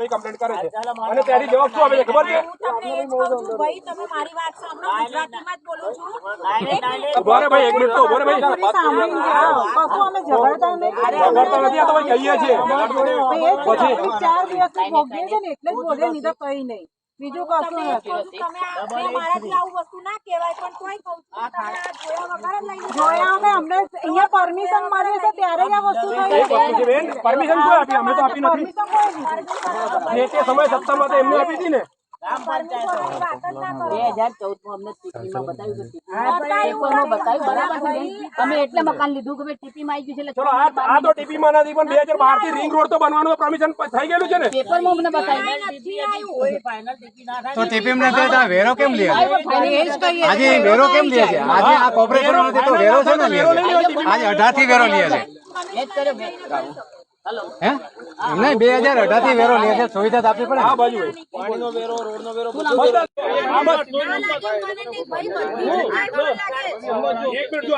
કઈ કમ્પ્લેન્ટ કરે છે? અને ત્યાંથી જવાબ શું આવે છે? ખબર છે? હું તમને એ જ કહું છું, ભાઈ તમે મારી વાત સાંભળો ગુજરાતીમાં જ બોલું છું. એક મિનિટ. ઊભા રહે ભાઈ એક મિનિટ તો ઊભા ભાઈ સાંભળીને અમે ઝઘડતા નહીં. વગરતા નથી આ તો ભાઈ કહીએ છીએ. એ જ તો અમે ચાર દિવસથી ભોગવીએ છીએ ને એટલે જ બોલે નહીં તો કઈ નહીં. બીજું કશું નથી. તમે મારાથી આવું વસ્તુ ના કહેવાય પણ તોય કહું છું જોયા અમે અમને અહીંયા પરમિશન મળી છે ત્યારે જ આ વસ્તુ થઈ પરમિશન કોઈ આપી? અમે તો આપી નથી. જે તે સમય સત્તામાં તો એમને આપી હતી ને. અમે એટલે મકાન લીધું કે ભાઈ ટીપીમાં આવી ગયું છે આ આ તો ટીપી માં નથી પણ બે હજાર બારથી રિંગ રોડ તો બનવાનું પરમિશન થઈ ગયેલું છે ને? અમને બતાવ્યું. તો વેરો કેમ લે? એ જ કહીએ આજે વેરો કેમ લે છે? આજે આ કોર્પોરેશન નથી તો વેરો છે ને આજે અઢારથી વેરો લે છે. હે? એમ નહીં બે હજાર અઢારથી વેરો લે છે સુવિધા તો આપવી પડે આ બાજુ. એક મિનિટ જો